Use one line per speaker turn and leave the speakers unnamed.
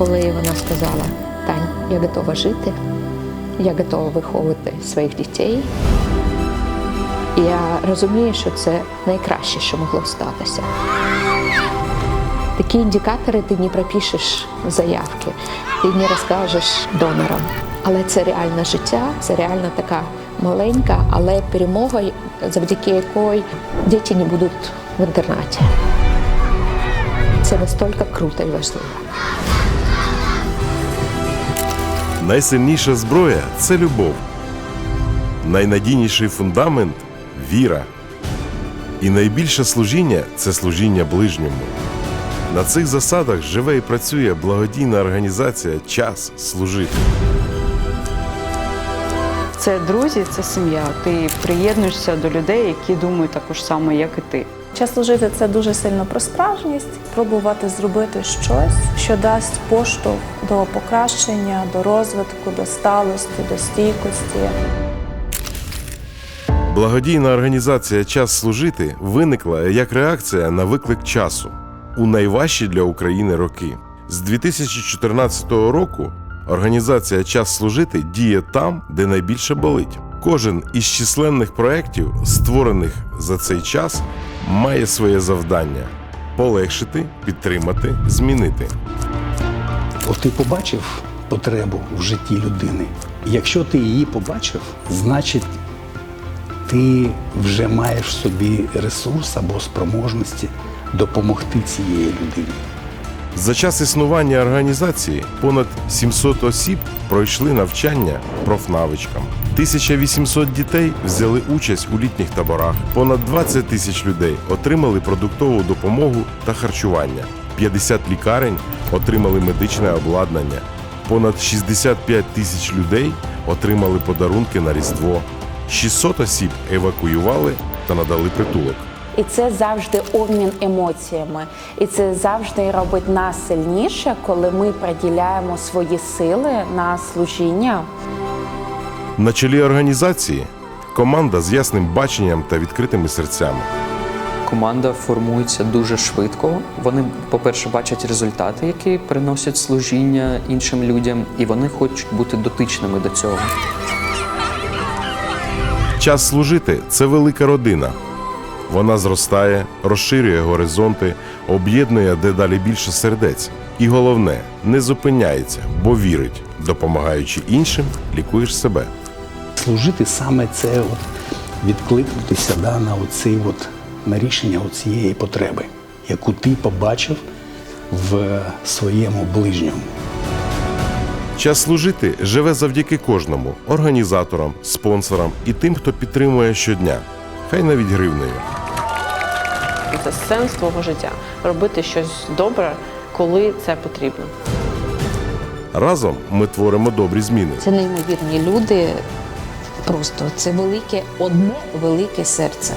коли вона сказала: Тань, я готова жити, я готова виховувати своїх дітей. Я розумію, що це найкраще, що могло статися. Такі індикатори ти не пропишеш в заявки, ти не розкажеш донорам. Але це реальне життя, це реально така маленька, але перемога, завдяки якої діти не будуть в інтернаті. Це настільки круто і важливо.
Найсильніша зброя це любов. Найнадійніший фундамент віра. І найбільше служіння це служіння ближньому. На цих засадах живе і працює благодійна організація Час служити.
Це друзі, це сім'я. Ти приєднуєшся до людей, які думають також само, як і ти.
Час служити це дуже сильно про справжність, пробувати зробити щось, що дасть поштовх до покращення, до розвитку, до сталості, до стійкості.
Благодійна організація Час служити виникла як реакція на виклик часу у найважчі для України роки. З 2014 року організація Час служити діє там, де найбільше болить. Кожен із численних проєктів, створених за цей час, має своє завдання полегшити, підтримати, змінити.
От ти побачив потребу в житті людини. Якщо ти її побачив, значить ти вже маєш в собі ресурс або спроможності допомогти цієї людині.
За час існування організації понад 700 осіб пройшли навчання профнавичкам. 1800 дітей взяли участь у літніх таборах. Понад 20 тисяч людей отримали продуктову допомогу та харчування. 50 лікарень отримали медичне обладнання. Понад 65 тисяч людей отримали подарунки на Різдво. 600 осіб евакуювали та надали притулок.
І це завжди обмін емоціями. І це завжди робить нас сильніше, коли ми приділяємо свої сили на служіння.
На чолі організації команда з ясним баченням та відкритими серцями.
Команда формується дуже швидко. Вони, по-перше, бачать результати, які приносять служіння іншим людям, і вони хочуть бути дотичними до цього.
Час служити це велика родина. Вона зростає, розширює горизонти, об'єднує дедалі більше сердець. І головне, не зупиняється, бо вірить, допомагаючи іншим, лікуєш себе.
Служити саме це от, відкликнутися да, на, оцей от, на рішення цієї потреби, яку ти побачив в своєму ближньому.
Час служити живе завдяки кожному організаторам, спонсорам і тим, хто підтримує щодня, хай навіть гривнею.
Це сенс твого життя робити щось добре, коли це потрібно.
Разом ми творимо добрі зміни.
Це неймовірні люди. Просто це велике, одне велике серце.